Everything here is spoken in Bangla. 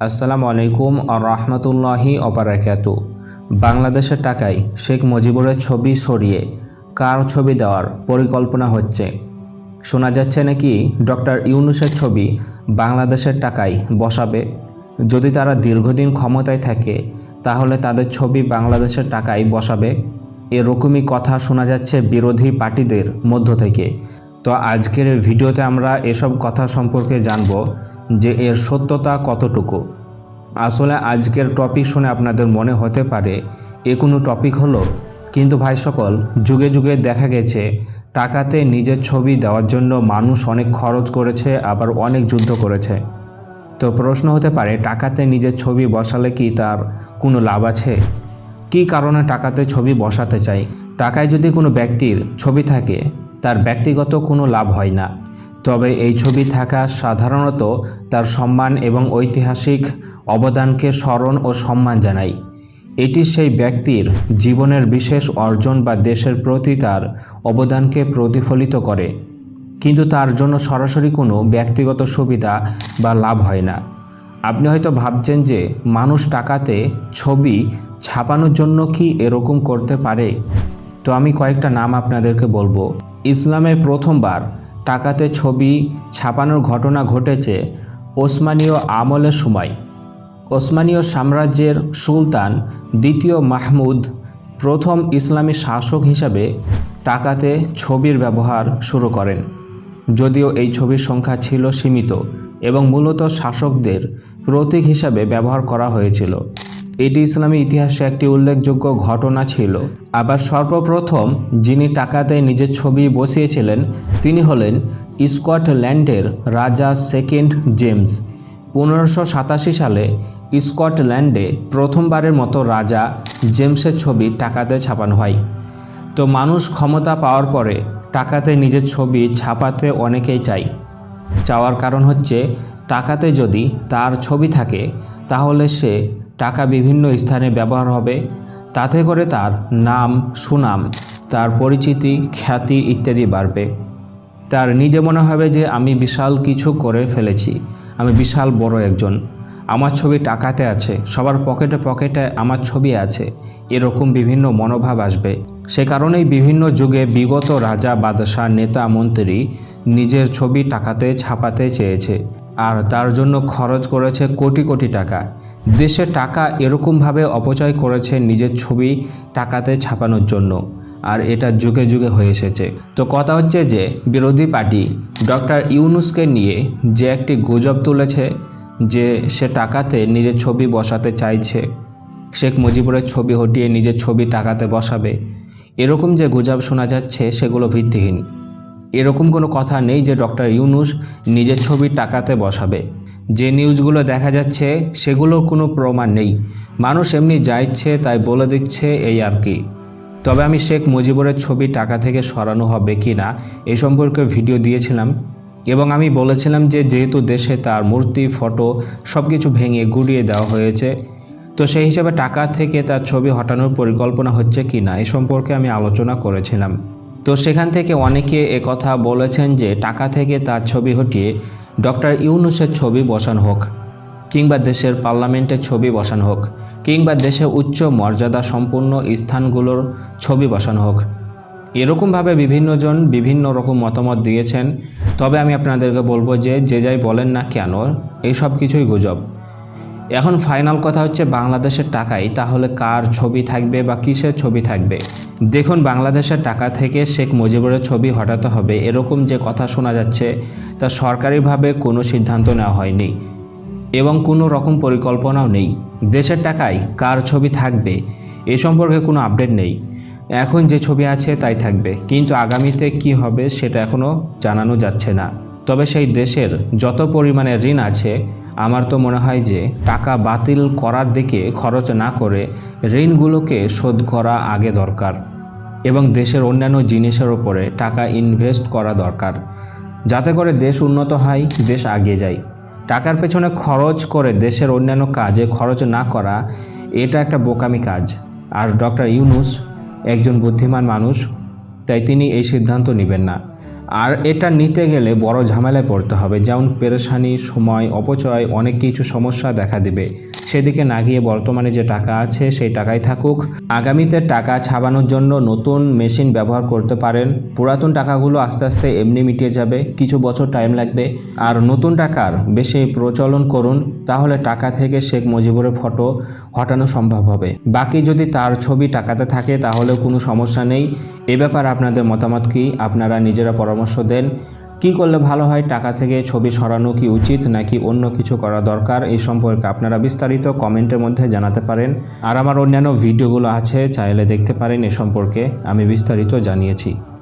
আসসালামু আলাইকুম আর রহমতুল্লাহি অপরাকাতু বাংলাদেশের টাকায় শেখ মুজিবুরের ছবি সরিয়ে কার ছবি দেওয়ার পরিকল্পনা হচ্ছে? শোনা যাচ্ছে নাকি ডক্টর ইউনুসের ছবি বাংলাদেশের টাকায় বসাবে? যদি তারা দীর্ঘদিন ক্ষমতায় থাকে, তাহলে তাদের ছবি বাংলাদেশের টাকায় বসাবে? এরকমই কথা শোনা যাচ্ছে বিরোধী পার্টিদের মধ্য থেকে। তো আজকের ভিডিওতে আমরা এসব কথা সম্পর্কে জানব। যে এর সত্যতা কতটুকু? আসলে আজকের টপিক শুনে আপনাদের মনে হতে পারে, এ কোনো টপিক হলো? কিন্তু ভাই সকল, যুগে যুগে দেখা গেছে, টাকাতে নিজের ছবি দেওয়ার জন্য মানুষ অনেক খরচ করেছে, আবার অনেক যুদ্ধ করেছে। তো প্রশ্ন হতে পারে, টাকাতে নিজের ছবি বসালে কি তার কোনো লাভ আছে? কী কারণে টাকাতে ছবি বসাতে চাই? টাকায় যদি কোনো ব্যক্তির ছবি থাকে, তার ব্যক্তিগত কোনো লাভ হয় না। তবে এই ছবি থাকা সাধারণত তার সম্মান এবং ঐতিহাসিক অবদানকে স্মরণ ও সম্মান জানায়। এটি সেই ব্যক্তির জীবনের বিশেষ অর্জন বা দেশের প্রতি তার অবদানকে প্রতিফলিত করে। কিন্তু তার জন্য সরাসরি কোনো ব্যক্তিগত সুবিধা বা লাভ হয় না। আপনি হয়তো ভাবছেন যে মানুষ টাকাতে ছবি ছাপানোর জন্য কি এরকম করতে পারে? তো আমি কয়েকটা নাম আপনাদেরকে বলব। ইসলামে প্রথমবার টাকাতে ছবি ছাপানোর ঘটনা ঘটেছে ওসমানীয় আমলের সময়। ওসমানীয় সাম্রাজ্যের সুলতান দ্বিতীয় মাহমুদ প্রথম ইসলামী শাসক হিসাবে টাকাতে ছবির ব্যবহার শুরু করেন। যদিও এই ছবির সংখ্যা ছিল সীমিত এবং মূলত শাসকদের প্রতীক হিসাবে ব্যবহার করা হয়েছিল। এটি ইসলামী ইতিহাসে একটি উল্লেখযোগ্য ঘটনা ছিল। আবার সর্বপ্রথম যিনি টাকাতে নিজের ছবি বসিয়েছিলেন, তিনি হলেন স্কটল্যান্ডের রাজা সেকেন্ড জেমস। পনেরোশো সালে স্কটল্যান্ডে প্রথমবারের মতো রাজা জেমসের ছবি টাকাতে ছাপানো হয়। তো মানুষ ক্ষমতা পাওয়ার পরে টাকাতে নিজের ছবি ছাপাতে অনেকেই চাই চাওয়ার কারণ হচ্ছে, টাকাতে যদি তার ছবি থাকে, তাহলে সে টাকা বিভিন্ন স্থানে ব্যবহার হবে। তাতে করে তার নাম, সুনাম, তার পরিচিতি, খ্যাতি ইত্যাদি বাড়বে। তার নিজে মনে হবে যে, আমি বিশাল কিছু করে ফেলেছি। আমি বিশাল বড় একজন। আমার ছবি টাকাতে আছে, সবার পকেটে পকেটে আমার ছবি আছে। এরকম বিভিন্ন মনোভাব আসবে। সে কারণেই বিভিন্ন যুগে বিগত রাজা, বাদশাহ, নেতা, মন্ত্রী নিজের ছবি টাকাতে ছাপাতে চেয়েছে। আর তার জন্য খরচ করেছে কোটি কোটি টাকা। দেশে টাকা এরকমভাবে অপচয় করেছে নিজের ছবি টাকাতে ছাপানোর জন্য, আর এটা যুগে যুগে হয়ে এসেছে। তো কথা হচ্ছে যে, বিরোধী পার্টি ডক্টর ইউনুসকে নিয়ে যে একটি গুজব তুলেছে যে সে টাকাতে নিজের ছবি বসাতে চাইছে, শেখ মুজিবুরের ছবি হটিয়ে নিজের ছবি টাকাতে বসাবে, এরকম যে গুজব শোনা যাচ্ছে সেগুলো ভিত্তিহীন। এরকম কোনো কথা নেই যে ডক্টর ইউনুস নিজের ছবি টাকাতে বসাবে। যে নিউজগুলো দেখা যাচ্ছে সেগুলোর কোনো প্রমাণ নেই। মানুষ এমনি যা ইচ্ছে তাই বলে দিচ্ছে এই আর কি। তবে আমি শেখ মুজিবুরের ছবি টাকা থেকে সরানো হবে কি না, এ সম্পর্কে ভিডিও দিয়েছিলাম। এবং আমি বলেছিলাম যে, যেহেতু দেশে তার মূর্তি ফটো সব কিছু ভেঙে গুড়িয়ে দেওয়া হয়েছে, তো সেই হিসাবে টাকা থেকে তার ছবি হটানোর পরিকল্পনা হচ্ছে কি না, এ সম্পর্কে আমি আলোচনা করেছিলাম। তো সেখান থেকে অনেকে কথা বলেছেন যে টাকা থেকে তার ছবি হটিয়ে ডক্টর ইউনুসের ছবি বসানো হোক, কিংবা দেশের পার্লামেন্টের ছবি বসানো হোক, কিংবা দেশে উচ্চ মর্যাদা সম্পন্ন স্থানগুলোর ছবি বসানো হোক। এরকমভাবে বিভিন্নজন বিভিন্ন রকম মতামত দিয়েছেন। তবে আমি আপনাদেরকে বলব যে যে যাই বলেন না কেন এই সব কিছুই গুজব। এখন ফাইনাল কথা হচ্ছে বাংলাদেশের টাকায় তাহলে কার ছবি থাকবে বা কিসের ছবি থাকবে? দেখুন, বাংলাদেশের টাকা থেকে শেখ মুজিবুরের ছবি হটাতে হবে, এরকম যে কথা শোনা যাচ্ছে, তা সরকারিভাবে কোনো সিদ্ধান্ত নেওয়া হয়নি এবং কোনো রকম পরিকল্পনাও নেই। দেশের টাকায় কার ছবি থাকবে, এ সম্পর্কে কোনো আপডেট নেই। এখন যে ছবি আছে, তাই থাকবে, কিন্তু আগামীতে কি হবে, সেটা এখনও জানানো যাচ্ছে না। তবে সেই দেশের যত পরিমাণে ঋণ আছে আমার তো মনে হয় যে টাকা বাতিল করার দিকে খরচ না করে ঋণগুলোকে শোধ করা আগে দরকার এবং দেশের অন্যান্য জিনিসের ওপরে টাকা ইনভেস্ট করা দরকার। যাতে করে দেশ উন্নত হয়, দেশ আগিয়ে যায়। টাকার পেছনে খরচ করে দেশের অন্যান্য কাজে খরচ না করা, এটা একটা বোকামি কাজ। আর ডক্টর ইউনুস একজন বুদ্ধিমান মানুষ, তাই তিনি এই সিদ্ধান্ত নেবেন না। আর এটা নিতে গেলে বড় ঝামেলায় পড়তে হবে। যেমন পেরেশানি, সময়, অপচয়, অনেক কিছু সমস্যা দেখা দিবে। সেদিকে না গিয়ে বর্তমানে যে টাকা আছে, সেই টাকাই থাকুক। আগামীতে টাকা ছাপানোর জন্য নতুন মেশিন ব্যবহার করতে পারেন। পুরাতন টাকাগুলো আস্তে আস্তে এমনি মিটিয়ে যাবে। কিছু বছর টাইম লাগবে। আর নতুন টাকার বেশি প্রচলন করুন, তাহলে টাকা থেকে শেখ মুজিবুরের ফটো হটানো সম্ভব হবে। বাকি যদি তার ছবি টাকাতে থাকে তাহলে কোনো সমস্যা নেই। এ ব্যাপারে আপনাদের মতামত কি? আপনারা নিজেরা পরামর্শ দেন, কি করলে ভালো হয়? টাকা থেকে ছবি সরানো কি উচিত নাকি অন্য কিছু করা দরকার? এই সম্পর্কে আপনারা বিস্তারিত কমেন্টের মধ্যে জানাতে পারেন। আর আমার অন্যান্য ভিডিওগুলো আছে, চাইলে দেখতে পারেন এ সম্পর্কে আমি বিস্তারিত জানিয়েছি।